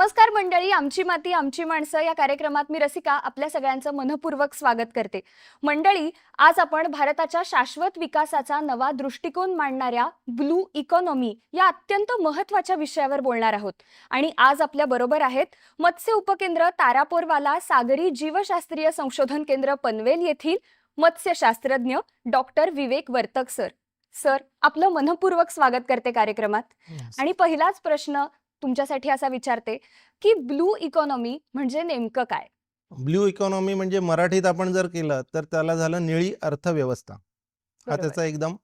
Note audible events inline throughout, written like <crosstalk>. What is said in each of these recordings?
नमस्कार मंडळी आमची माती आमची माणसं या कार्यक्रमात मी रसिका आपल्या सगळ्यांचं मनपूर्वक स्वागत करते. मंडळी आज आपण भारताच्या शाश्वत विकासाचा नवा दृष्टिकोन मांडणाऱ्या ब्लू इकॉनॉमी या अत्यंत महत्त्वाच्या विषयावर बोलणार आहोत. आणि आज आपल्या बरोबर आहेत मत्स्य उपकेंद्र तारापोरवाला सागरी जीवशास्त्रीय संशोधन केंद्र पनवेल येथील मत्स्यशास्त्रज्ञ doctor Vivek Vartak sir. Sir आपलं मनपूर्वक स्वागत करते कार्यक्रमात. आणि पहिलाच प्रश्न तुमच्यासाठी असा विचारते की ब्लू इकॉनॉमी म्हणजे नेमकं काय ब्ल्यू इकॉनॉमी म्हणजे मराठीत आपण जर केलं तर त्याला झालं निळी अर्थव्यवस्था हा बरोबर. त्याचा एकदम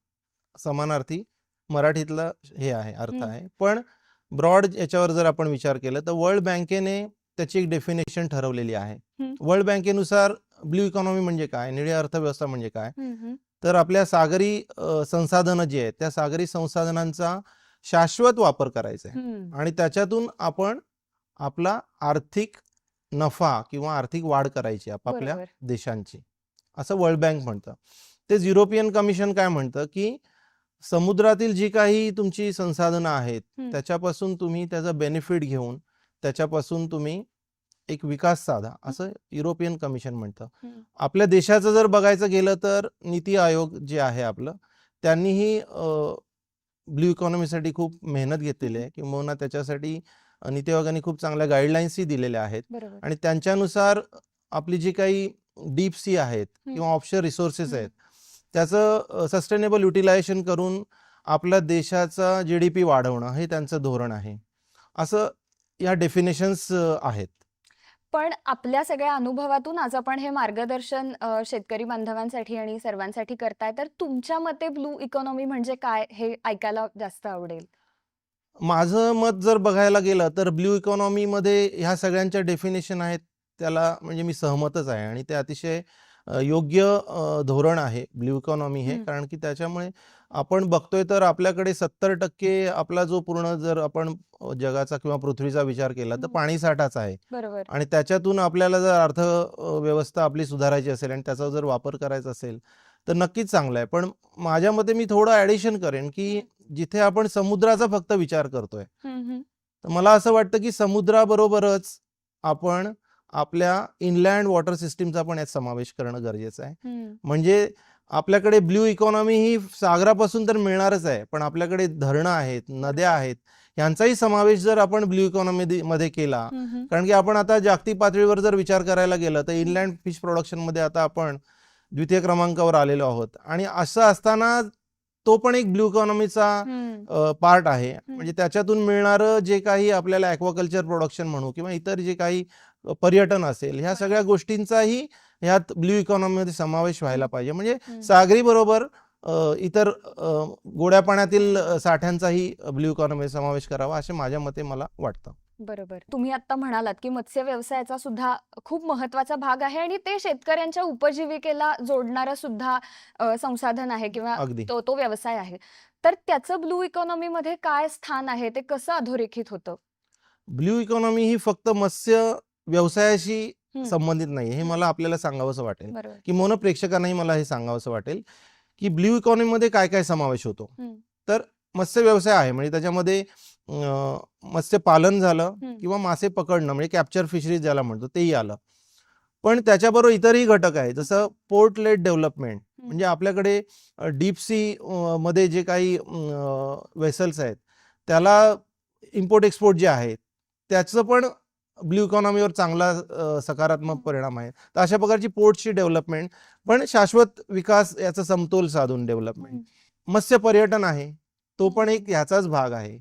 समानार्थी मराठीतला हे आहे अर्थ हम्म. आहे पण ब्रॉड याच्यावर जर आपण विचार केला तर वर्ल्ड बँकेने त्याची एक डेफिनेशन ठरवलेली आहे हम्म. वर्ल्ड बँकेनुसार ब्ल्यू इकॉनॉमी म्हणजे काय निळी अर्थव्यवस्था म्हणजे काय हम्म, हम्म. तर आपल्या सागरी अ, संसाधनं जी आहेत त्या सागरी संसाधनांचा शाश्वत वापर करायचा आहे. आणि त्याच्यातून आपण आपला आर्थिक नफा किंवा आर्थिक वाढ करायची आपापल्या. देशांची असं वर्ल्ड बँक म्हणतं तेच युरोपियन कमिशन काय म्हणतं की समुद्रातील जी काही तुमची संसाधनं आहेत. त्याच्यापासून तुम्ही त्याचा बेनिफिट घेऊन त्याच्यापासून तुम्ही एक विकास साधा असं युरोपियन कमिशन म्हणतं. आपल्या देशाचं जर बघायचं गेलं तर नीती आयोग जे आहे आपलं त्यांनीही ब्ल्यू इकॉनॉमीसाठी खूप मेहनत घेतलेली आहे किंबहुना त्याच्यासाठी नीती आयोगाने खूप चांगल्या गाईडलाईन्सही दिलेल्या आहेत. आणि त्यांच्यानुसार आपली जी काही डीप सी आहेत किंवा ऑफशोर रिसोर्सेस. आहेत त्याचं सस्टेनेबल युटिलायझेशन करून आपल्या देशाचा जी डी पी वाढवणं हे त्यांचं धोरण आहे. असं या डेफिनेशन्स आहेत. पण आपल्या सगळ्या अनुभवातून आज आपण हे मार्गदर्शन शेतकरी बांधवांसाठी आणि सर्वांसाठी करताय. तर तुमच्या मते ब्लू इकॉनॉमी म्हणजे काय हे ऐकायला जास्त आवडेल? माझं मत जर बघायला गेलं तर ब्ल्यू इकॉनॉमीमध्ये ह्या सगळ्यांच्या डेफिनेशन आहेत. त्याला म्हणजे मी सहमतच आहे आणि ते अतिशय योग्य धोरण आहे ब्ल्यू इकॉनॉमी हे. कारण की त्याच्यामुळे आपण बघतोय तर आपल्याकडे सत्तर टक्के आपला जो पूर्ण जर आपण जगाचा किंवा पृथ्वीचा विचार केला तर. पाणी साठाच आहे बरोबर आणि त्याच्यातून आपल्याला जर अर्थ अ, व्यवस्था आपली सुधारायची असेल आणि त्याचा जर वापर करायचा असेल तर नक्कीच चांगला आहे पण माझ्या मते मी थोडं ॲडिशन करेन की जिथे आपण समुद्राचा फक्त विचार करतोय. तर मला असं वाटतं की समुद्राबरोबरच आपण आपल्या इनलँड वॉटर सिस्टीमचा पण यात समावेश करणं गरजेचं आहे. म्हणजे आपल्याकडे ब्ल्यू इकॉनॉमी ही सागरापासून तर मिळणारच आहे पण आपल्याकडे धरणं आहेत नद्या आहेत यांचाही समावेश जर आपण ब्ल्यू इकॉनॉमी मध्ये केला. कारण की आपण आता जागतिक पातळीवर जर विचार करायला गेलं तर इनलँड फिश प्रोडक्शनमध्ये आता आपण द्वितीय क्रमांकावर आलेलो आहोत आणि असं असताना तो पण एक ब्ल्यू इकॉनॉमीचा. पार्ट आहे म्हणजे त्याच्यातून मिळणारं जे काही आपल्याला ॲक्वाकल्चर प्रोडक्शन म्हणू किंवा इतर जे काही पर्यटन असेल ह्या सगळ्या गोष्टींचाही ह्यात ब्ल्यू इकॉनॉमीमध्ये समावेश व्हायला पाहिजे. म्हणजे. सागरी बरोबर इतर गोड्या पाण्यातील साठ्यांचाही ब्ल्यू इकॉनॉमी समावेश करावा असे माझ्या मते मला वाटतं. बरोबर. तुम्ही आता म्हणालात की मत्स्य व्यवसायाचा सुद्धा खूप महत्त्वाचा भाग आहे आणि ते शेतकऱ्यांच्या उपजीविकेला जोडणारं सुद्धा संसाधन आहे किंवा तो तो व्यवसाय आहे. तर त्याचं ब्लू इकॉनॉमी मध्ये काय स्थान आहे? ते कसं अधोरेखित होतं? ब्ल्यू इकॉनॉमी ही फक्त मत्स्य व्यवसायाशी. संबंधित नाही हे मला आपल्याला सांगावंसं वाटेल. बरोबर. किंवा प्रेक्षकांनाही मला हे सांगावंसं वाटेल की ब्ल्यू इकॉनॉमीमध्ये काय काय समावेश होतो? हम्म. तर मत्स्य व्यवसाय आहे. म्हणजे त्याच्यामध्ये अं, मत्स्यपालन झालं हम्म. किंवा मासे पकडणं म्हणजे कॅप्चर फिशरीज ज्याला म्हणतो तेही आलं. पण त्याच्याबरोबर इतरही घटक आहे जसं पोर्ट लेट डेव्हलपमेंट म्हणजे आपल्याकडे डीप सी मध्ये जे काही वेसल्स आहेत त्याला इम्पोर्ट एक्सपोर्ट जे आहे त्याचं पण ब्ल्यू इकॉनॉमीवर चांगला सकारात्मक परिणाम आहे. तर अशा प्रकारची पोर्टची डेव्हलपमेंट पण शाश्वत विकास याचा समतोल साधून डेव्हलपमेंट. मत्स्य पर्यटन आहे तो पण एक ह्याचाच भाग आहे.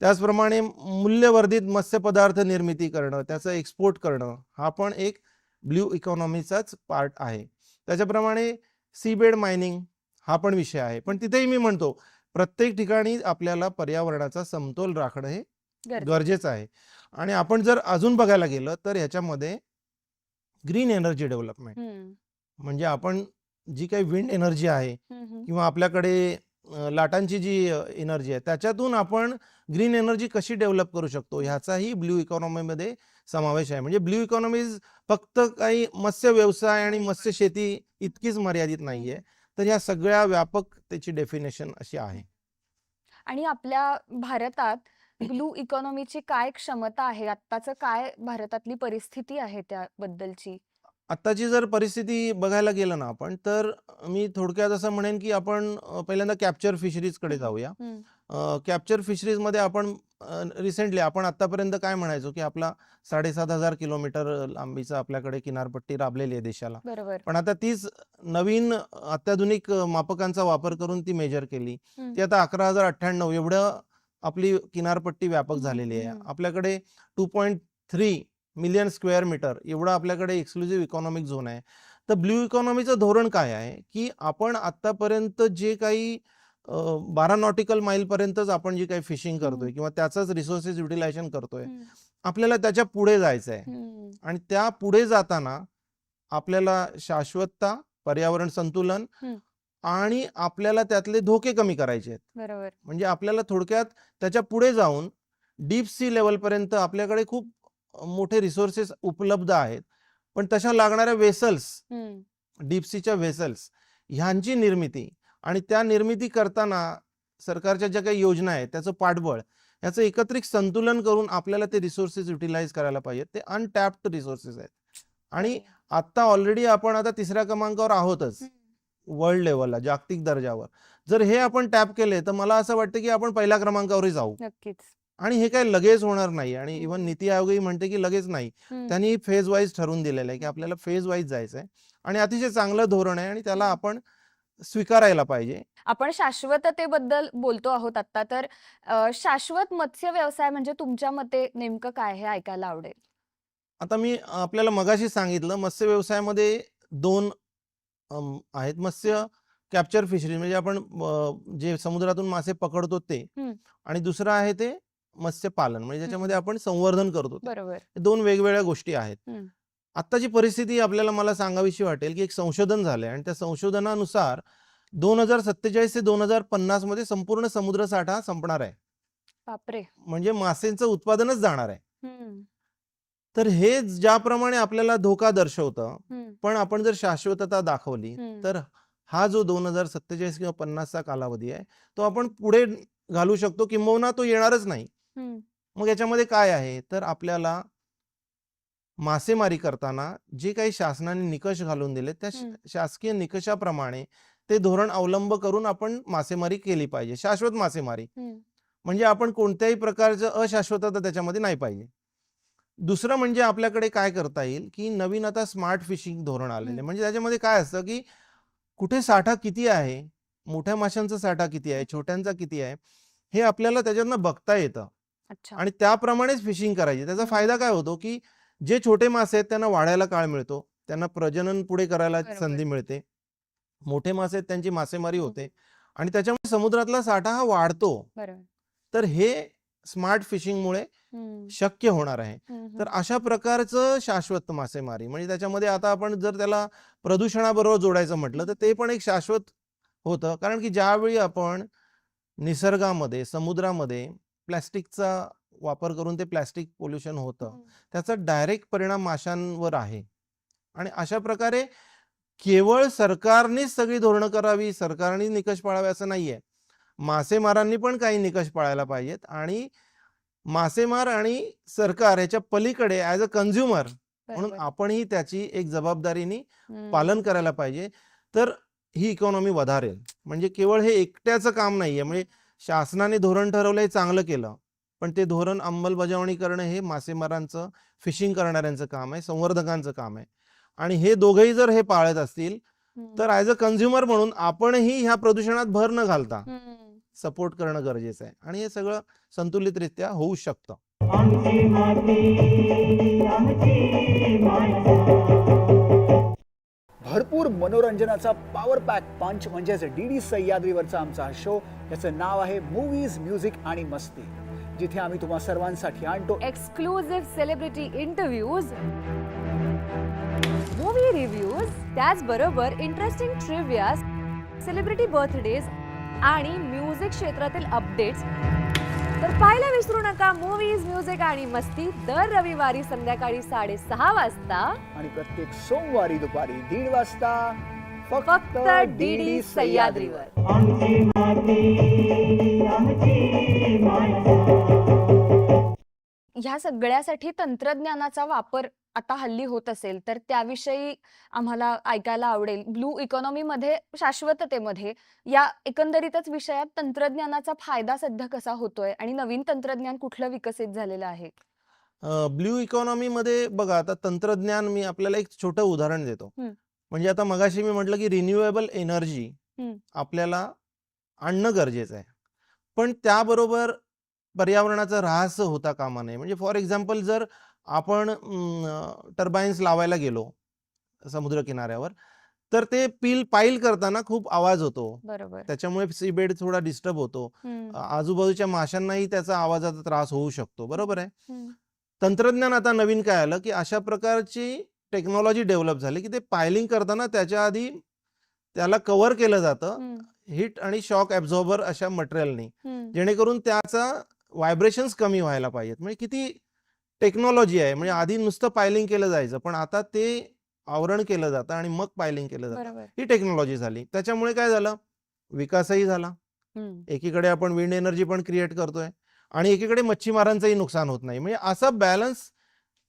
त्याचप्रमाणे मूल्यवर्धित मत्स्यपदार्थ निर्मिती करणं त्याचं एक्सपोर्ट करणं हा पण एक ब्ल्यू इकॉनॉमीचाच पार्ट आहे. त्याच्याप्रमाणे सीबेड मायनिंग हा पण विषय आहे. पण तिथेही मी म्हणतो प्रत्येक ठिकाणी आपल्याला पर्यावरणाचा समतोल राखणं हे. गरजेचं आहे. आणि आपण जर अजून बघायला गेलं तर ह्याच्यामध्ये ग्रीन एनर्जी डेव्हलपमेंट. म्हणजे आपण जी काही विंड एनर्जी आहे. किंवा आपल्याकडे लाटांची जी एनर्जी आहे त्याच्यातून आपण ग्रीन एनर्जी कशी डेव्हलप करू शकतो ह्याचाही ब्ल्यू इकॉनॉमीमध्ये समावेश आहे. म्हणजे ब्ल्यू इकॉनॉमी फक्त काही मत्स्य व्यवसाय आणि मत्स्य शेती इतकीच मर्यादित नाहीये तर ह्या सगळ्या व्यापक त्याची डेफिनेशन अशी आहे. आणि आपल्या भारतात <laughs> ब्लू इकॉनॉमीची काय क्षमता आहे? आत्ताचं काय भारतातली परिस्थिती आहे त्याबद्दलची? आत्ताची जर परिस्थिती बघायला गेलं ना आपण तर मी थोडक्यात असं म्हणेन की आपण पहिल्यांदा कॅप्चर फिशरीजकडे जाऊया. हम्म, कॅप्चर फिशरीजमध्ये आपण रिसेंटली आपण आतापर्यंत काय म्हणायचो की आपला साडेसात हजार किलोमीटर लांबीचा आपल्याकडे किनारपट्टी राबलेली आहे देशाला. पण आता तीच नवीन अत्याधुनिक मापकांचा वापर करून ती मेजर केली. ती आता अकरा हजार अठ्ठ्याण्णव एवढं आपली किनारपट्टी व्यापक झालेली आहे. आपल्याकडे two point three million square metre एवढं आपल्याकडे एक्सक्लुझिव्ह इकॉनॉमिक झोन आहे तर ब्ल्यू इकॉनॉमीचं धोरण काय आहे की आपण आतापर्यंत जे काही बारा नॉटिकल माईल पर्यंतच आपण जी काही फिशिंग करतोय. किंवा त्याचंच रिसोर्सेस युटिलायझेशन करतोय आपल्याला त्याच्या पुढे जायचं आहे आणि त्या पुढे जाताना आपल्याला शाश्वतता पर्यावरण संतुलन. आणि आपल्याला त्यातले धोके कमी करायचे आहेत. बरोबर. म्हणजे आपल्याला थोडक्यात त्याच्या पुढे जाऊन डीप सी लेवलपर्यंत आपल्याकडे खूप मोठे रिसोर्सेस उपलब्ध आहेत. पण तशा लागणाऱ्या वेसल्स डीप सीच्या व्हेसल्स ह्यांची निर्मिती आणि त्या निर्मिती करताना सरकारच्या ज्या काही योजना आहेत त्याचं पाठबळ याचं एकत्रित संतुलन करून आपल्याला ते रिसोर्सेस युटिलाइज करायला पाहिजेत. ते अनटॅप्ड रिसोर्सेस आहेत. आणि आता ऑलरेडी आपण आता तिसऱ्या क्रमांकावर आहोतच. वर्ल्ड लेवलला जागतिक दर्जावर. जर हे आपण टॅप केले तर मला असं वाटतं की आपण पहिल्या क्रमांकावरही जाऊ. नक्कीच. आणि हे काय लगेच होणार नाही. आणि इव्हन नीती आयोगही म्हणते की लगेच नाही. त्यांनी फेज वाईज ठरवून दिलेलं आहे की आपल्याला फेज वाईज जायचं आहे आणि अतिशय चांगलं धोरण आहे आणि त्याला आपण स्वीकारायला पाहिजे. आपण शाश्वततेबद्दल बोलतो आहोत आता तर शाश्वत मत्स्य व्यवसाय म्हणजे तुमच्या मते नेमकं काय हे ऐकायला आवडेल? आता मी आपल्याला मगाशी सांगितलं मत्स्य व्यवसायामध्ये दोन आहेत मत्स्य कॅप्चर फिशरी म्हणजे आपण जे समुद्रातून मासे पकडतो ते. आणि दुसरं आहे ते मत्स्यपालन म्हणजे ज्याच्यामध्ये आपण संवर्धन करतो दोन वेगवेगळ्या गोष्टी आहेत. आत्ताची परिस्थिती आपल्याला मला सांगावीशी वाटेल की एक संशोधन झालंय आणि त्या संशोधनानुसार दोन हजार सत्तेचाळीस ते दोन हजार पन्नासमध्ये संपूर्ण समुद्र साठा संपणार आहे. म्हणजे मासेंचं उत्पादनच जाणार आहे. तर हे ज्याप्रमाणे आपल्याला धोका दर्शवतं पण आपण जर शाश्वतता दाखवली. तर हा जो दोन हजार सत्तेचाळीस किंवा पन्नासचा कालावधी आहे तो आपण पुढे घालू शकतो किंबहुना तो येणारच नाही. मग याच्यामध्ये काय आहे? तर आपल्याला मासेमारी करताना जे काही शासनाने निकष घालून दिले त्या. शासकीय निकषाप्रमाणे ते धोरण अवलंब करून आपण मासेमारी केली पाहिजे शाश्वत मासेमारी. म्हणजे आपण कोणत्याही प्रकारचं अशाश्वतता त्याच्यामध्ये नाही पाहिजे. दुसरं म्हणजे आपल्याकडे काय करता येईल की नवीन आता स्मार्ट फिशिंग धोरण आलेले. म्हणजे त्याच्यामध्ये काय असतं की कुठे साठा किती आहे मोठ्या माशांचा साठा किती आहे छोट्यांचा किती आहे हे आपल्याला त्याच्यातनं बघता येतं अच्छा आणि त्याप्रमाणेच फिशिंग करायची त्याचा. फायदा काय होतो की जे छोटे मासे आहेत त्यांना वाढायला काळ मिळतो त्यांना प्रजनन पुढे करायला. संधी मिळते मोठे मासे आहेत त्यांची मासेमारी. होते आणि त्याच्यामुळे समुद्रातला साठा हा वाढतो तर हे स्मार्ट फिशिंगमुळे शक्य होणार आहे. तर अशा प्रकारचं शाश्वत मासेमारी म्हणजे त्याच्यामध्ये आता आपण जर त्याला प्रदूषणाबरोबर जोडायचं म्हटलं तर ते पण एक शाश्वत होतं. कारण की ज्यावेळी आपण निसर्गामध्ये समुद्रामध्ये प्लॅस्टिकचा वापर करून ते प्लॅस्टिक पोल्युशन होतं त्याचा डायरेक्ट परिणाम माशांवर आहे. आणि अशा प्रकारे केवळ सरकारनेच सगळी धोरणं करावी सरकारने निकष पाळावे असं नाहीये. मासेमारांनी पण काही निकष पाळायला पाहिजेत आणि मासेमार आणि सरकार याच्या पलीकडे ॲज अ कन्झ्युमर म्हणून. आपणही त्याची एक जबाबदारीने पालन करायला पाहिजे. तर ही इकॉनॉमी वधारेल. म्हणजे केवळ हे एकट्याचं काम नाहीये. म्हणजे शासनाने धोरण ठरवलं हे चांगलं केलं. पण ते धोरण अंमलबजावणी करणं हे मासेमारांचं फिशिंग करणाऱ्यांचं काम आहे संवर्धकांचं काम आहे. आणि हे दोघेही जर हे पाळत असतील तर ॲज अ कन्झ्युमर म्हणून आपणही ह्या प्रदूषणात भर न घालता सपोर्ट करणं गरजेचं आहे. आणि हे सगळं संतुलितरित्या होऊ शकतं. आमची माती आमची माणसं. भरपूर मनोरंजनाचा पॉवर पॅक पंच म्हणजेच डी डी सह्याद्रीवरचा आमचा हा शो याचं नाव आहे मूवीज म्युझिक आणि मस्ती. जिथे आम्ही तुम्हा सर्वांसाठी आणतो exclusive celebrity interviews movie reviews त्याचबरोबर इंटरेस्टिंग ट्रिव्हिया सेलिब्रिटी बर्थडेज आणि म्युझिक क्षेत्रातील अपडेट्स तर पाहायला विसरू नका मूवीज म्युझिक आणि मस्ती दर रविवारी संध्याकाळी साडेसहा वाजता. आणि प्रत्येक सोमवारी दुपारी दीड वाजता फक्त डी डी सह्याद्रीवर. ह्या सगळ्यासाठी तंत्रज्ञानाचा वापर आता हल्ली होत असेल तर त्याविषयी आम्हाला ऐकायला आवडेल ब्लू इकॉनॉमीमध्ये शाश्वततेमध्ये या एकंदरीतच विषयात तंत्रज्ञानाचा फायदा सध्या कसा होतोय आणि नवीन तंत्रज्ञान कुठलं विकसित झालेलं आहे ब्ल्यू इकॉनॉमीमध्ये बघा आता तंत्रज्ञान मी आपल्याला एक छोटं उदाहरण देतो. म्हणजे आता मगाशी मी म्हटलं की रिन्युएबल एनर्जी. आपल्याला आणणं गरजेचं आहे पण त्याबरोबर पर्यावरणाचा ऱ्हास होता कामा नये म्हणजे फॉर एक्झाम्पल जर आपण टर्बाईन्स लावायला गेलो समुद्र किनाऱ्यावर तर ते पील पाईल करताना खूप आवाज होतो. बरोबर. त्याच्यामुळे सीबेड थोडा डिस्टर्ब होतो. आजूबाजूच्या माशांनाही त्याचा आवाजाचा त्रास होऊ शकतो. बरोबर आहे? तंत्रज्ञान आता नवीन काय आलं की अशा प्रकारची टेक्नॉलॉजी डेव्हलप झाली की ते पायलिंग करताना त्याच्या आधी त्याला कव्हर केलं जातं. हिट आणि शॉक ॲब्झॉर्बर अशा मटेरियलनी. जेणेकरून त्याचा व्हायब्रेशन्स कमी व्हायला पाहिजेत. म्हणजे किती टेक्नॉलॉजी आहे. म्हणजे आधी नुसतं पायलिंग केलं जायचं पण आता ते आवरण केलं जातं आणि मग पायलिंग केलं जातं. ही टेक्नॉलॉजी झाली. त्याच्यामुळे काय झालं? विकासही झाला. एकीकडे आपण विंड एनर्जी पण क्रिएट करतोय आणि एकीकडे मच्छीमारांचंही नुकसान होत नाही. म्हणजे असा बॅलन्स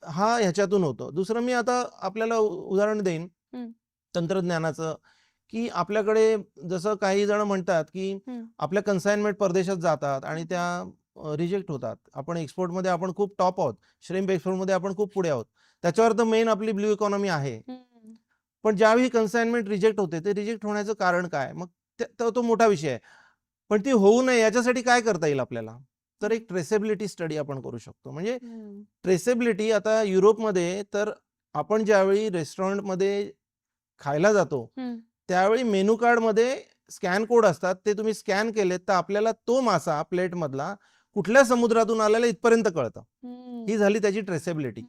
हा ह्याच्यातून होतो. दुसरं मी आता आपल्याला उदाहरण देईन. तंत्रज्ञानाचं की आपल्याकडे जसं काही जण म्हणतात की. आपल्या कन्साइनमेंट परदेशात जातात आणि त्या रिजेक्ट होतात. आपण एक्सपोर्टमध्ये आपण खूप टॉप आहोत. श्रेम्प एक्सपोर्टमध्ये आपण खूप पुढे आहोत. त्याच्यावर तर मेन आपली ब्ल्यू इकॉनॉमी आहे. पण ज्यावेळी कन्साइनमेंट रिजेक्ट होते ते रिजेक्ट होण्याचं कारण काय? मग ते- मोठा विषय आहे. पण ती होऊ नये याच्यासाठी काय करता येईल आपल्याला? तर एक ट्रेसेबिलिटी स्टडी आपण करू शकतो. म्हणजे ट्रेसेबिलिटी आता युरोपमध्ये तर आपण ज्यावेळी रेस्टॉरंटमध्ये खायला जातो. त्यावेळी मेनू कार्डमध्ये स्कॅन कोड असतात. ते तुम्ही स्कॅन केलेत तर आपल्याला तो मासा प्लेटमधला कुठल्या समुद्रातून आलेला इथपर्यंत कळतं. ही झाली त्याची ट्रेसेबिलिटी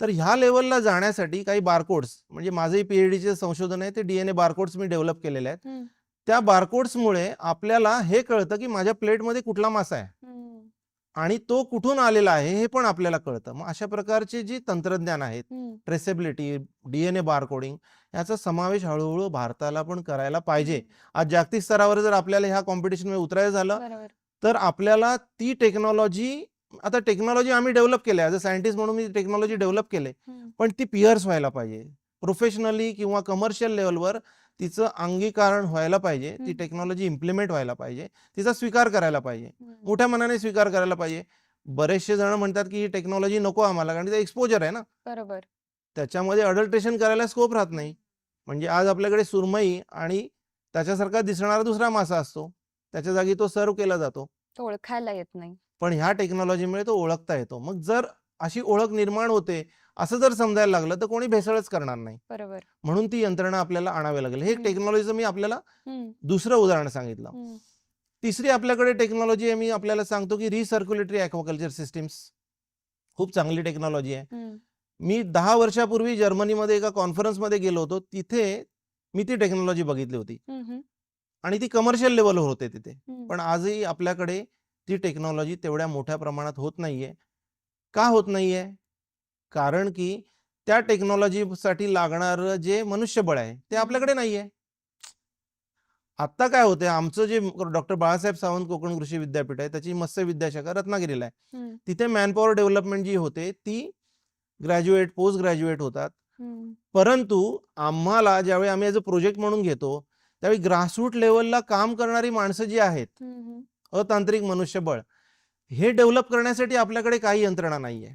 तर ह्या लेवलला जाण्यासाठी काही बारकोड्स म्हणजे माझंही पीएचडीचे संशोधन आहे ते डीएनए बारकोड्स मी डेव्हलप केलेले आहेत. त्या बारकोड्समुळे आपल्याला हे कळतं की माझ्या प्लेटमध्ये कुठला मासा आहे. आणि तो कुठून आलेला आहे हे पण आपल्याला कळतं. मग अशा प्रकारचे जी तंत्रज्ञान आहेत. ट्रेसेबिलिटी डीएनए बारकोडिंग याचा समावेश हळूहळू भारताला पण करायला पाहिजे. आज जागतिक स्तरावर जर आपल्याला ह्या कॉम्पिटिशनमध्ये उतरायचं झालं तर आपल्याला ती टेक्नॉलॉजी आता टेक्नॉलॉजी आम्ही डेव्हलप केल्या ॲज अ सायंटिस्ट म्हणून मी टेक्नॉलॉजी डेव्हलप केले पण ती पिअर्स व्हायला पाहिजे. प्रोफेशनली किंवा कमर्शियल लेवलवर तिचं अंगीकरण व्हायला पाहिजे ती. टेक्नॉलॉजी इम्प्लिमेंट व्हायला पाहिजे तिचा स्वीकार करायला पाहिजे. मोठ्या मनाने स्वीकार करायला पाहिजे. बरेचसे जण म्हणतात की ही टेक्नॉलॉजी नको आम्हाला कारण ते एक्सपोजर आहे ना. बरोबर. त्याच्यामध्ये अडल्ट्रेशन करायला स्कोप राहत नाही. म्हणजे आज आपल्याकडे सुरमई आणि त्याच्यासारखा दिसणारा दुसरा मासा असतो. त्याच्या जागी तो सर्व केला जातो. तो ओळखायला येत नाही. पण ह्या टेक्नॉलॉजीमुळे तो ओळखता येतो. मग जर अशी ओळख निर्माण होते असं जर समजायला लागलं तर कोणी भेसळच करणार नाही. बरोबर. म्हणून ती यंत्रणा आपल्याला आणावी लागेल. हे. टेक्नॉलॉजीचं मी आपल्याला हम्म, दुसरं उदाहरण सांगितलं. हम्म, तिसरी आपल्याकडे टेक्नॉलॉजी आहे मी आपल्याला सांगतो की रिसर्क्युलेटरी ॲक्वाकल्चर सिस्टीम्स खूप चांगली टेक्नॉलॉजी आहे. हम्म, मी दहा वर्षापूर्वी जर्मनीमध्ये एका कॉन्फरन्समध्ये गेलो होतो. तिथे मी ती टेक्नॉलॉजी बघितली होती. हम्म, हम्म, आणि ती कमर्शियल लेवलवर होते तिथे. पण आजही आपल्याकडे ती टेक्नॉलॉजी तेवढ्या मोठ्या प्रमाणात होत नाहीये. का होत नाहीये? कारण की त्या टेक्नॉलॉजीसाठी लागणारं जे मनुष्यबळ आहे ते. आपल्याकडे नाहीये. आता काय होते आमचं जे डॉक्टर बाळासाहेब सावंत कोकण कृषी विद्यापीठ आहे त्याची मत्स्य विद्याशाखा रत्नागिरीला आहे. तिथे मॅनपॉवर डेव्हलपमेंट जी होते ती ग्रॅज्युएट पोस्ट ग्रॅज्युएट होतात. परंतु आम्हाला ज्यावेळी आम्ही ॲज अ प्रोजेक्ट म्हणून घेतो त्यावेळी ग्रासरूट लेवलला काम करणारी माणसं जी आहेत. अतांत्रिक मनुष्यबळ हे डेव्हलप करण्यासाठी आपल्याकडे काही यंत्रणा नाहीये.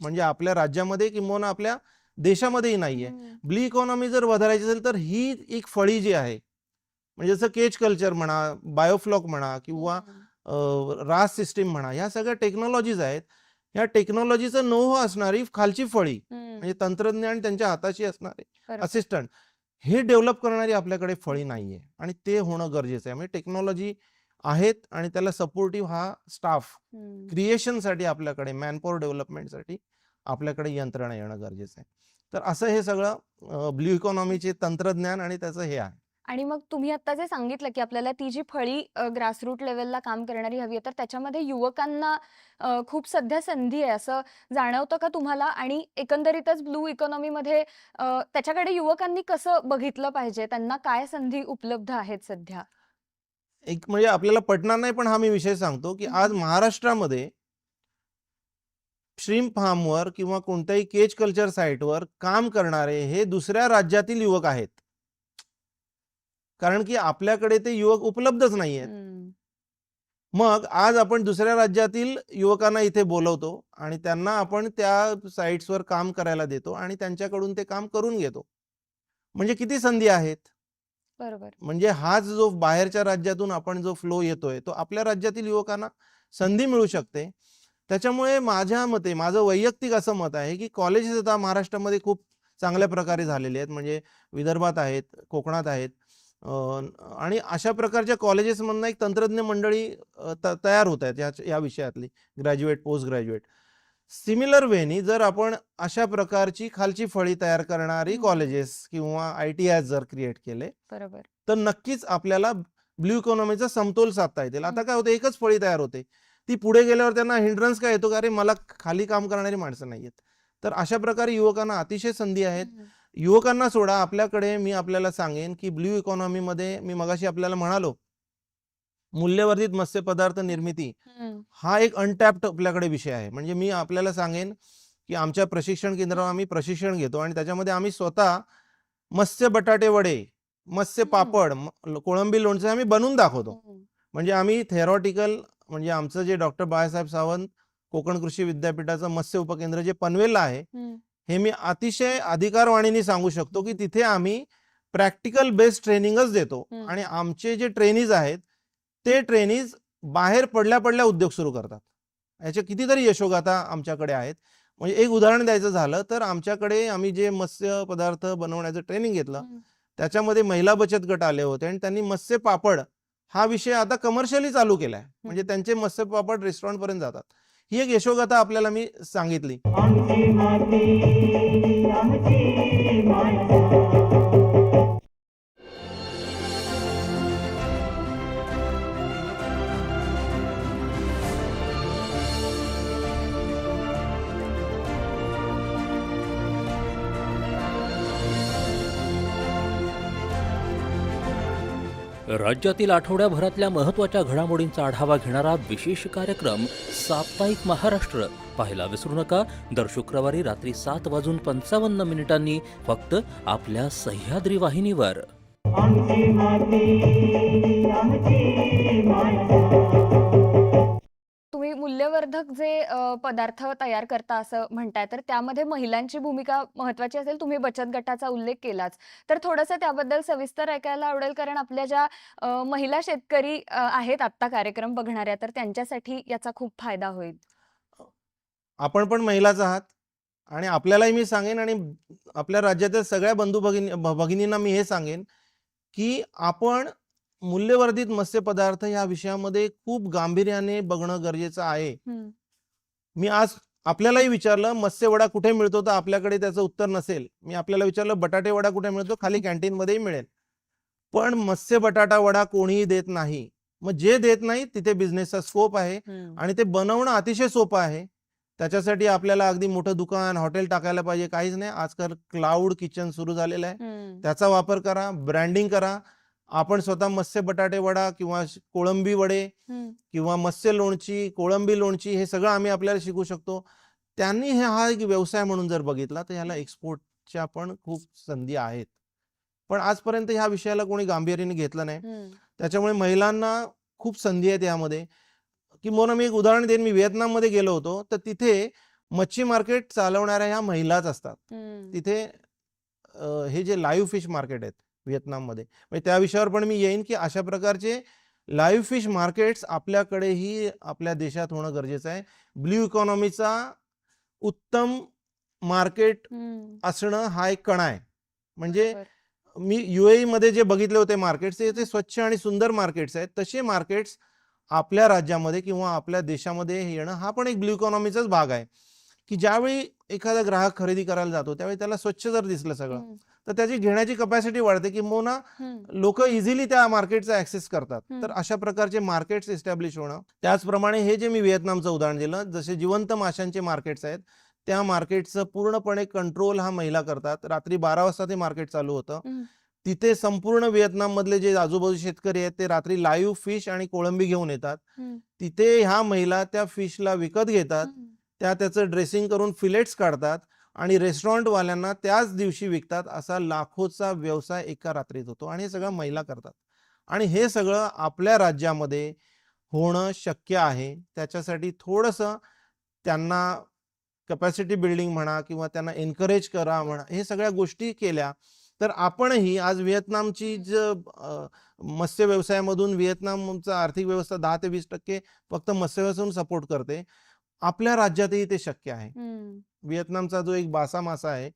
म्हणजे आपल्या राज्यामध्ये किंवा आपल्या देशामध्येही नाहीये. ब्ली इकॉनॉमी जर વધાरायची असेल तर ही एक फळी जी आहे म्हणजे जसं केज कल्चर म्हणा बायोफ्लॉक म्हणा किंवा रास सिस्टीम म्हणा ह्या सगळ्या टेक्नॉलॉजीज आहेत. ह्या टेक्नॉलॉजीचं नो असणारी खालची फळी म्हणजे तंत्रज्ञान त्यांच्या हाताशी असणारे. असिस्टंट हे डेव्हलप करणारी आपल्याकडे फळी नाहीये आणि ते होणं गरजेचं आहे. म्हणजे टेक्नॉलॉजी आहेत आणि त्याला सपोर्टिव्ह हा स्टाफ क्रिएशनसाठी आपल्याकडे मॅनपॉवर डेव्हलपमेंटसाठी आपल्याकडे यंत्रणा येणं गरजेचं आहे. तर असं हे सगळं ब्ल्यू इकॉनॉमीचे तंत्रज्ञान आणि त्याचं हे आहे. आणि मग तुम्ही आता जे सांगितलं की आपल्याला ती जी फळी ग्रासरूट लेवलला काम करणारी हवी आहे तर त्याच्यामध्ये युवकांना खूप सध्या संधी आहे असं जाणवतं का तुम्हाला? आणि एकंदरीतच ब्लू इकॉनॉमीमध्ये त्याच्याकडे युवकांनी कसं बघितलं पाहिजे? त्यांना काय संधी उपलब्ध आहेत सध्या? एक म्हणजे आपल्याला पटणार नाही पण हा मी विषय सांगतो की आज. महाराष्ट्रामध्ये श्रीम फार्मवर किंवा कोणत्याही केज कल्चर साईटवर काम करणारे हे दुसऱ्या राज्यातील युवक आहेत. कारण की आपल्याकडे ते युवक उपलब्धच नाही आहेत. मग आज आपण दुसऱ्या राज्यातील युवकांना इथे बोलवतो आणि त्यांना आपण त्या साईट्सवर काम करायला देतो आणि त्यांच्याकडून ते काम करून घेतो. म्हणजे किती संधी आहेत? बरोबर. म्हणजे हाच जो बाहेरच्या राज्यातून आपण जो फ्लो येतोय तो आपल्या राज्यातील युवकांना संधी मिळू शकते. त्याच्यामुळे माझ्या मते माझं वैयक्तिक असं मत आहे की कॉलेजेस आता महाराष्ट्रामध्ये खूप चांगल्या प्रकारे झालेले आहेत. म्हणजे विदर्भात आहेत कोकणात आहेत. आणि अशा प्रकारच्या कॉलेजेसमधनं एक तंत्रज्ञ मंडळी तयार होत आहेत या या विषयातली ग्रॅज्युएट पोस्ट ग्रॅज्युएट सिमिलर वेनी जर आपण अशा प्रकारची खालची फळी तयार करणारी. कॉलेजेस किंवा आय टी आय जर क्रिएट केले बरोबर. तर नक्कीच आपल्याला ब्ल्यू इकॉनॉमीचा समतोल साधता येतील. आता काय होतं एकच फळी तयार होते. ती पुढे गेल्यावर त्यांना हिंड्रन्स काय येतो? का अरे मला खाली काम करणारी माणसं नाहीयेत. तर अशा प्रकारे युवकांना अतिशय संधी आहेत. युवकांना सोडा आपल्याकडे मी आपल्याला सांगेन की ब्ल्यू इकॉनॉमीमध्ये मी मगाशी आपल्याला म्हणालो मूल्यवर्धित मत्स्यपदार्थ निर्मिती हम्म. हा एक अनटॅप्ड आपल्याकडे विषय आहे म्हणजे मी आपल्याला सांगेन की आमच्या प्रशिक्षण केंद्रावर आम्ही प्रशिक्षण घेतो आणि त्याच्यामध्ये आम्ही स्वतः मत्स्य बटाटे वडे मत्स्य. पापड कोळंबी लोणचे आम्ही बनवून दाखवतो. म्हणजे आम्ही थेरॉटिकल म्हणजे आमचं जे डॉक्टर बाळासाहेब सावंत कोकण कृषी विद्यापीठाचं मत्स्य उपकेंद्र जे पनवेलला आहे. हे मी अतिशय अधिकारवाणीने सांगू शकतो की तिथे आम्ही प्रॅक्टिकल बेस्ड ट्रेनिंगच देतो. आणि आमचे जे ट्रेनीज आहेत ते ट्रेनीज बाहेर पडल्या पडल्या उद्योग सुरू करतात. याचे कितीतरी यशोगाथा आमच्याकडे आहेत. म्हणजे एक उदाहरण द्यायचं झालं तर आमच्याकडे आम्ही जे मत्स्य पदार्थ बनवण्याचं ट्रेनिंग घेतलं. त्याच्यामध्ये महिला बचत गट आले होते आणि त्यांनी मत्स्य पापड हा विषय आता कमर्शियली चालू केलाय. म्हणजे त्यांचे मत्स्य पापड रेस्टॉरंट पर्यंत जातात. ही एक यशोगाथा आपल्याला मी सांगितली. राज्यातील आठवड्याभरातल्या महत्त्वाच्या घडामोडींचा आढावा घेणारा विशेष कार्यक्रम साप्ताहिक महाराष्ट्र. पाहायला विसरू नका. दर शुक्रवारी रात्री सात वाजून पंचावन्न मिनिटांनी फक्त आपल्या सह्याद्री वाहिनीवर. तुम्ही मूल्यवर्धक जे पदार्थ तयार करता असं म्हणताय तर त्यामध्ये महिलांची भूमिका महत्वाची असेल. तुम्ही बचत गटाचा उल्लेख केलाच. तर थोडंसं त्याबद्दल सविस्तर ऐकायला आवडेल कारण आपल्या ज्या महिला शेतकरी आहेत आत्ता कार्यक्रम बघणाऱ्या तर त्यांच्यासाठी याचा खूप फायदा होईल. आपण पण महिलाच आहात आणि आपल्यालाही मी सांगेन आणि आपल्या राज्यातील सगळ्या बंधू भगिनी भगिनींना मी हे सांगेन की आपण मूल्यवर्धित मत्स्यपदार्थ या विषयामध्ये खूप गांभीर्याने बघणं गरजेचं आहे. मी आज आपल्यालाही विचारलं मत्स्य वडा कुठे मिळतो तर आपल्याकडे त्याचं उत्तर नसेल. मी आपल्याला विचारलं बटाटे वडा कुठे मिळतो? खाली कॅन्टीन मध्येही मिळेल. पण मत्स्य बटाटा वडा कोणीही देत नाही. मग जे देत नाही तिथे बिझनेसचा स्कोप आहे. आणि ते बनवणं अतिशय सोपं आहे. त्याच्यासाठी आपल्याला अगदी मोठं दुकान हॉटेल टाकायला पाहिजे काहीच नाही. आजकाल क्लाउड किचन सुरू झालेलं आहे. त्याचा वापर करा ब्रँडिंग करा आपण स्वतः मत्स्य बटाटे वडा किंवा कोळंबी वडे. किंवा मत्स्य लोणची कोळंबी लोणची हे सगळं आम्ही आपल्याला शिकू शकतो. त्यांनी हे हा एक व्यवसाय म्हणून जर बघितला तर ह्याला एक्सपोर्टच्या पण खूप संधी आहेत. पण आजपर्यंत ह्या विषयाला कोणी गांभीर्याने घेतलं नाही. त्याच्यामुळे महिलांना खूप संधी आहेत यामध्ये. किंवा मी एक उदाहरण देईन. मी व्हिएतनाममध्ये गेलो होतो. तर तिथे मच्छी मार्केट चालवणाऱ्या ह्या महिलाच असतात. तिथे हे जे लाईव्ह फिश मार्केट आहेत व्हिएतनाममध्ये. म्हणजे त्या विषयावर पण मी येईन की अशा प्रकारचे लाईव्ह फिश मार्केट्स आपल्याकडेही आपल्या देशात होणं गरजेचं आहे. ब्ल्यू इकॉनॉमीचा उत्तम मार्केट असणं हा एक कणा आहे. म्हणजे. मी युएई मध्ये जे बघितले होते मार्केट्स ते ते स्वच्छ आणि सुंदर मार्केट्स आहेत. तसे मार्केट्स आपल्या राज्यामध्ये किंवा आपल्या देशामध्ये येणं हा पण एक ब्ल्यू इकॉनॉमीचाच भाग आहे. की ज्यावेळी एखादा ग्राहक खरेदी करायला जातो त्यावेळी त्याला स्वच्छ जर दिसलं सगळं तर त्याची घेण्याची कपॅसिटी वाढते की मोना लोक इझिली त्या मार्केटचा ऍक्सेस करतात. तर अशा प्रकारचे मार्केट्स एस्टॅब्लिश होणं त्याचप्रमाणे हे जे मी व्हिएतनामचं उदाहरण दिलं जसे जिवंत माशांचे मार्केट्स आहेत त्या मार्केटचं पूर्णपणे कंट्रोल हा महिला करतात. रात्री बारा वाजता ते मार्केट चालू होतं. तिथे संपूर्ण व्हिएतनाम मधले जे आजूबाजू शेतकरी आहेत ते रात्री लाईव्ह फिश आणि कोळंबी घेऊन येतात. तिथे ह्या महिला त्या फिशला विकत घेतात. त्या त्याचं ड्रेसिंग करून फिलेट्स काढतात. आणि रेस्टॉरंटवाल्यांना त्याच दिवशी विकतात असा लाखोचा व्यवसाय एका रात्रीत होतो आणि हे सगळं महिला करतात. आणि हे सगळं आपल्या राज्यामध्ये होणं शक्य आहे. त्याच्यासाठी थोडंसं त्यांना कपॅसिटी बिल्डिंग म्हणा किंवा त्यांना एनकरेज करा म्हणा हे सगळ्या गोष्टी केल्या तर आपणही आज व्हिएतनामची ज मत्स्य व्यवसायामधून व्हिएतनामचा आर्थिक व्यवस्था दहा ते वीस टक्के फक्त मत्स्य व्यवसायातून सपोर्ट करते. आपल्या राज्यातही ते शक्य आहे. व्हिएतनामचा जो एक बासा मासा आहे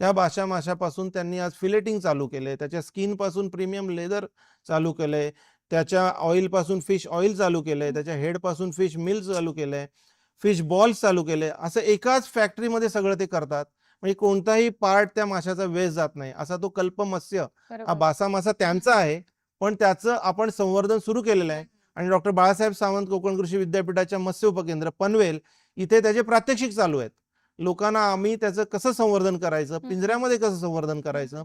त्या बाशा माशापासून त्यांनी आज फिलेटिंग चालू केलंय. त्याच्या स्किनपासून प्रीमियम लेदर चालू केलंय. त्याच्या ऑइलपासून फिश ऑइल चालू केलंय. त्याच्या हेडपासून फिश मिल चालू केलंय. फिश बॉल्स चालू केले असं एकाच फॅक्टरीमध्ये सगळं ते करतात. म्हणजे कोणताही पार्ट त्या माशाचा वेस्ट जात नाही. असा तो कल्पमत्स्य हा बरोबर. बासा मासा त्यांचा आहे. पण त्याचं आपण संवर्धन सुरू केलेलं आहे. आणि डॉक्टर बाळासाहेब सावंत कोकण कृषी विद्यापीठाच्या मत्स्य उपकेंद्र पनवेल इथे त्याचे प्रात्यक्षिक चालू आहेत. लोकांना आम्ही त्याचं कसं संवर्धन करायचं? पिंजऱ्यामध्ये कसं संवर्धन करायचं?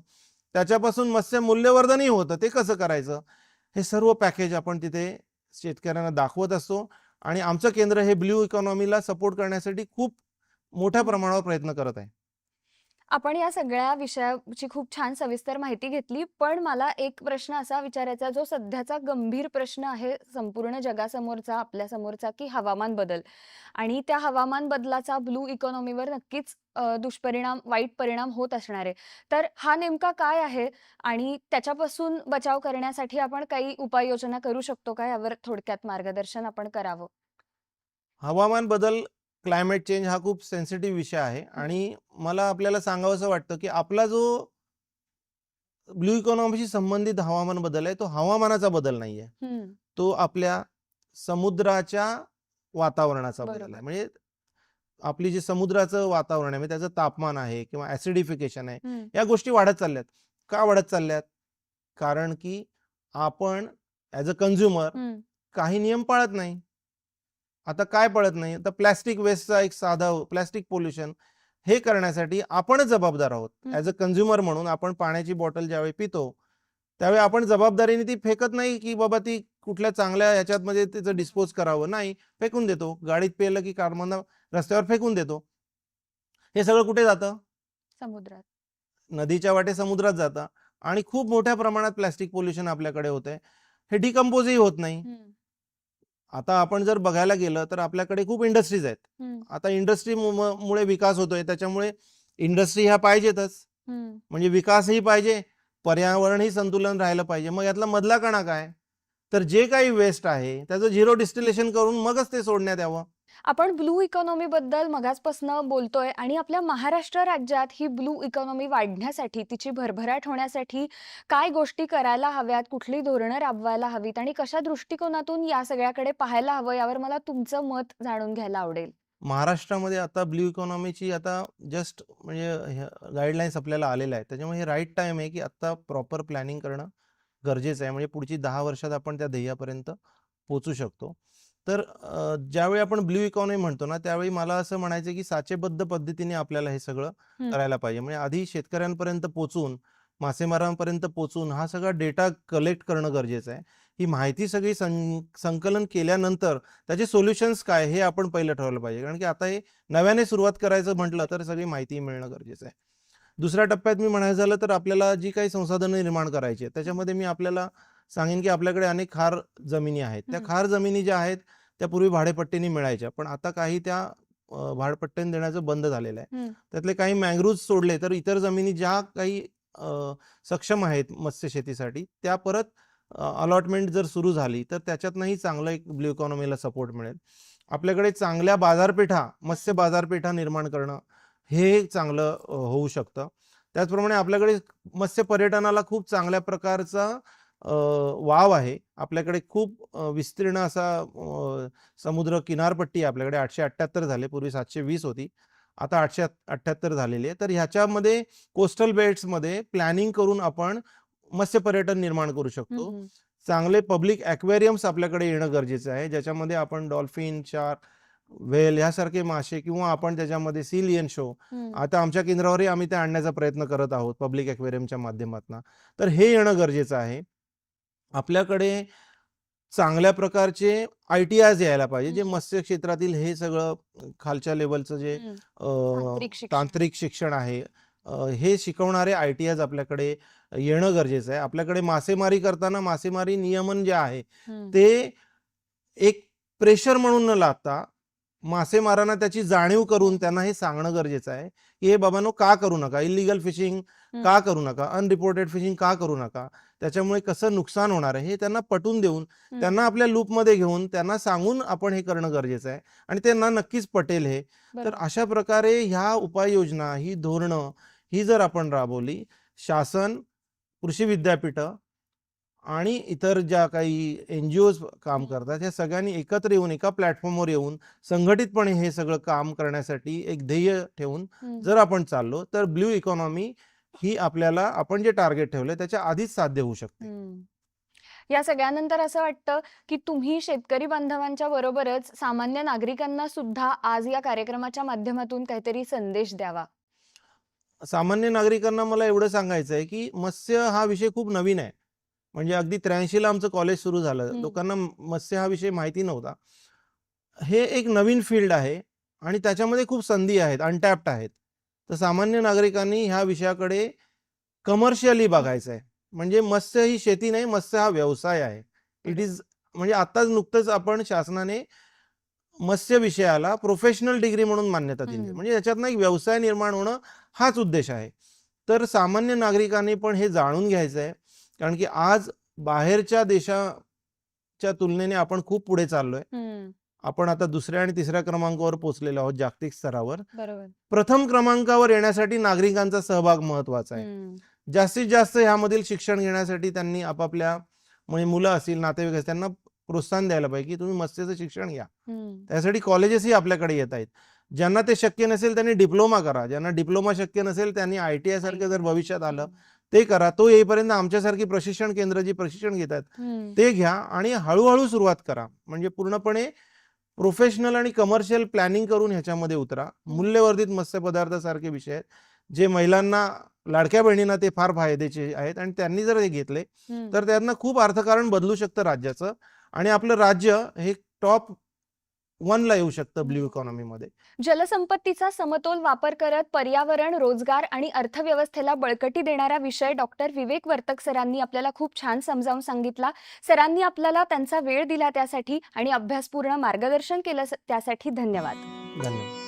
त्याच्यापासून मत्स्य मूल्यवर्धनही होतं. ते कसं करायचं? हे सर्व पॅकेज आपण तिथे शेतकऱ्यांना दाखवत असतो आणि आमचं केंद्र हे ब्ल्यू इकॉनॉमीला सपोर्ट करण्यासाठी खूप मोठ्या प्रमाणावर प्रयत्न करत आहे. आपण या सगळ्या विषयाची खूप छान सविस्तर माहिती घेतली पण मला एक प्रश्न असा विचारायचा जो सध्याचा गंभीर प्रश्न आहे संपूर्ण जगासमोरचा आपल्या समोरचा की हवामान बदल. आणि त्या हवामान बदलाचा ब्लू इकॉनॉमीवर नक्कीच दुष्परिणाम वाईट परिणाम होत असणार आहे. तर हा नेमका काय आहे? आणि त्याच्यापासून बचाव करण्यासाठी आपण काही उपाययोजना करू शकतो का? यावर थोडक्यात मार्गदर्शन आपण करावं. हवामान बदल क्लायमेट चेंज हा खूप सेन्सिटिव्ह विषय आहे आणि मला आपल्याला सांगावंसं वाटतं की आपला जो ब्ल्यू इकॉनॉमीशी संबंधित हवामान बदल आहे तो हवामानाचा बदल नाही आहे. हम्म, तो आपल्या समुद्राच्या वातावरणाचा बदल. आहे. म्हणजे आपली जे समुद्राचं वातावरण आहे म्हणजे त्याचं तापमान आहे किंवा ऍसिडिफिकेशन आहे या गोष्टी वाढत चालल्यात. का वाढत चालल्यात? कारण की आपण ॲज अ कन्झ्युमर काही नियम पाळत नाही. आता काय पाळत नाही. तर प्लॅस्टिक वेस्टचा एक साधा प्लॅस्टिक पोल्युशन हे करण्यासाठी आपणच जबाबदार आहोत. ॲज अ कन्झ्युमर म्हणून आपण पाण्याची बॉटल ज्यावेळी पितो त्यावेळी आपण जबाबदारीने ती फेकत नाही की बाबा ती कुठल्या चांगल्या ह्याच्यात मध्ये तिचं डिस्पोज करावं. नाही फेकून देतो. गाडीत पेलं की कारमाना रस्त्यावर फेकून देतो. हे सगळं कुठे जातं? समुद्रात. नदीच्या वाटे समुद्रात जातं. आणि खूप मोठ्या प्रमाणात प्लॅस्टिक पोल्युशन आपल्याकडे होतंय. हे डिकम्पोजही होत नाही. आता आपण जर बघायला गेलं तर आपल्याकडे खूप इंडस्ट्रीज आहेत. आता इंडस्ट्री मुळे विकास होतोय. त्याच्यामुळे इंडस्ट्री ह्या पाहिजेतच. म्हणजे विकासही पाहिजे पर्यावरणही संतुलन राहिलं पाहिजे. मग यातला मधला कणा काय? तर जे काही वेस्ट आहे त्याचं झिरो डिस्टिलेशन करून मगच ते सोडण्यात यावं. आपण ब्लू इकॉनॉमी बद्दल मगाचपासून बोलतोय आणि आपल्या महाराष्ट्र राज्यात ही ब्लू इकॉनॉमी वाढण्यासाठी तिची भरभराट होण्यासाठी काय गोष्टी करायला हव्यात कुठली धोरणं राबवायला हवीत आणि कशा दृष्टिकोनातून या सगळ्याकडे पाहायला हवं यावर मला तुमचं मत जाणून घ्यायला आवडेल. महाराष्ट्रामध्ये आता ब्ल्यू इकॉनॉमीची आता जस्ट म्हणजे गाईडलाईन्स आपल्याला आलेल्या आहेत. त्याच्यामुळे हे राईट टाइम आहे की आता प्रॉपर प्लॅनिंग करणं गरजेचं आहे. म्हणजे पुढची दहा वर्षात आपण त्या ध्येयापर्यंत पोचू शकतो. तर ज्यावेळी आपण ब्ल्यू इकॉनॉमी म्हणतो ना त्यावेळी मला असं म्हणायचं की साचेबद्ध पद्धतीने आपल्याला हे सगळं. करायला पाहिजे. म्हणजे आधी शेतकऱ्यांपर्यंत पोचून मासेमारांपर्यंत पोचून हा सगळा डेटा कलेक्ट करणं गरजेचं आहे. ही माहिती सगळी संकलन केल्यानंतर त्याचे सोल्युशन्स काय हे आपण पहिलं ठरवलं पाहिजे. कारण की आता हे नव्याने सुरुवात करायचं म्हटलं तर सगळी माहिती मिळणं गरजेचं आहे. दुसऱ्या टप्प्यात मी म्हणायचं झालं तर आपल्याला जी काही संसाधनं निर्माण करायची त्याच्यामध्ये मी आपल्याला सांगेन की आपल्याकडे अनेक खार जमिनी आहेत. त्या. खार जमिनी ज्या आहेत त्या पूर्वी भाडेपट्टीने मिळायच्या. पण आता काही त्या भाडेपट्ट्याने देण्याचं बंद झालेलं आहे. त्यातले काही मँग्रोव्ह सोडले तर इतर जमिनी ज्या काही सक्षम आहेत मत्स्य शेतीसाठी त्या परत अलॉटमेंट जर सुरू झाली तर त्याच्यातनंही चांगलं एक ब्ल्यू इकॉनॉमीला सपोर्ट मिळेल. आपल्याकडे चांगल्या बाजारपेठा मत्स्य बाजारपेठा निर्माण करणं हे चांगलं होऊ शकतं. त्याचप्रमाणे आपल्याकडे मत्स्य पर्यटनाला खूप चांगल्या प्रकारचा वाव आहे. आपल्याकडे खूप विस्तीर्ण असा समुद्र किनारपट्टी आपल्याकडे आठशे अठ्ठ्याहत्तर झाले. पूर्वी सातशे वीस होती. आता आठशे अठ्ठ्याहत्तर झालेली आहे. तर ह्याच्यामध्ये कोस्टल बेल्ट्समध्ये प्लॅनिंग करून आपण मत्स्य पर्यटन निर्माण करू शकतो. चांगले पब्लिक ॲक्वेरियम्स आपल्याकडे येणं गरजेचं आहे. ज्याच्यामध्ये आपण डॉल्फिन शार्क व्हेल ह्यासारखे मासे किंवा आपण त्याच्यामध्ये सी लियन शो. आता आमच्या केंद्रावरही आम्ही ते आणण्याचा प्रयत्न करत आहोत पब्लिक ॲक्वेरियमच्या माध्यमातून. तर हे येणं गरजेचं आहे. आपल्याकडे चांगल्या प्रकारचे आय टी आयज यायला पाहिजे जे. मत्स्य क्षेत्रातील हे सगळं खालच्या लेवलचं जे. अ, तांत्रिक शिक्षण. आहे अ, हे शिकवणारे आय टी आयज आपल्याकडे येणं गरजेचं आहे आपल्याकडे मासेमारी करताना मासेमारी नियमन जे आहे. ते एक प्रेशर म्हणून न लागता मासेमारांना त्याची जाणीव करून त्यांना हे सांगणं गरजेचं आहे की हे बाबांनो का करू नका इलिगल फिशिंग. का करू नका अनरिपोर्टेड फिशिंग का करू नका त्याच्यामुळे कसं नुकसान होणार आहे हे त्यांना पटवून देऊन. त्यांना आपल्या लूपमध्ये घेऊन त्यांना सांगून आपण हे करणं गरजेचं आहे आणि त्यांना नक्कीच पटेल हे तर. अशा प्रकारे ह्या उपाययोजना ही धोरणं ही जर आपण राबवली शासन कृषी विद्यापीठं आणि इतर ज्या काही एन जी ओज काम करतात ह्या सगळ्यांनी एकत्र येऊन एका प्लॅटफॉर्मवर येऊन संघटितपणे हे सगळं काम करण्यासाठी एक ध्येय ठेवून. जर आपण चाललो तर ब्ल्यू इकॉनॉमी ही आपल्याला आपण जे टार्गेट ठेवलंय त्याच्या आधीच साध्य होऊ शकते. या सगळ्यानंतर असं वाटतं की तुम्ही शेतकरी बांधवांच्या बरोबरच सामान्य नागरिकांना सुद्धा आज या कार्यक्रमाच्या माध्यमातून काहीतरी संदेश द्यावा. सामान्य नागरिकांना मला एवढं सांगायचं आहे की मत्स्य हा विषय खूप नवीन आहे. म्हणजे अगदी त्र्याऐंशीला आमचं कॉलेज सुरू झालं. लोकांना मत्स्य हा विषय माहिती नव्हता. हे एक नवीन फील्ड आहे आणि त्याच्यामध्ये खूप संधी आहेत अनटॅप्ड आहेत. तर सामान्य नागरिकांनी ह्या विषयाकडे कमर्शियली बघायचं आहे म्हणजे मत्स्य ही शेती नाही मत्स्य हा व्यवसाय आहे. इट इज म्हणजे आताच नुकतंच आपण शासनाने मत्स्य विषयाला प्रोफेशनल डिग्री म्हणून मान्यता दिली. म्हणजे याच्यातनं एक व्यवसाय निर्माण होणं हाच उद्देश आहे. तर सामान्य नागरिकांनी पण हे जाणून घ्यायचं आहे कारण की आज बाहेरच्या देशाच्या तुलनेने आपण खूप पुढे चाललोय. आपण आता दुसऱ्या आणि तिसऱ्या क्रमांकावर पोहोचलेलो आहोत जागतिक स्तरावर. प्रथम क्रमांकावर येण्यासाठी नागरिकांचा सहभाग महत्त्वाचा आहे. जास्तीत जास्त ह्यामधील शिक्षण घेण्यासाठी त्यांनी आपापल्या म्हणजे मुलं असतील नातेवाईक असतील त्यांना प्रोत्साहन द्यायला पाहिजे की तुम्ही मत्स्याचं शिक्षण घ्या. त्यासाठी कॉलेजेसही आपल्याकडे येत आहेत. ज्यांना ते शक्य नसेल त्यांनी डिप्लोमा करा. ज्यांना डिप्लोमा शक्य नसेल त्यांनी आय टी आय सारखं जर भविष्यात आलं ते करा. तो येईपर्यंत आमच्यासारखी प्रशिक्षण केंद्र जी प्रशिक्षण घेतात. ते घ्या आणि हळूहळू सुरुवात करा. म्हणजे पूर्णपणे प्रोफेशनल आणि कमर्शियल प्लॅनिंग करून ह्याच्यामध्ये उतरा. मूल्यवर्धित मत्स्यपदार्थासारखे विषय आहेत जे महिलांना लाडक्या बहिणींना ते फार फायद्याचे आहेत आणि त्यांनी जर हे घेतले. तर त्यांना खूप अर्थकारण बदलू शकतं राज्याचं. आणि आपलं राज्य हे टॉप वनला येऊ शकतं ब्ल्यू इकॉनॉमीमध्ये जलसंपत्तीचा समतोल वापर करत पर्यावरण रोजगार आणि अर्थव्यवस्थेला बळकटी देणारा विषय डॉक्टर विवेक वर्तक सरांनी आपल्याला खूप छान समजावून सांगितला. सरांनी आपल्याला त्यांचा वेळ दिला त्यासाठी आणि अभ्यासपूर्ण मार्गदर्शन केलं त्यासाठी धन्यवाद. धन्यवाद.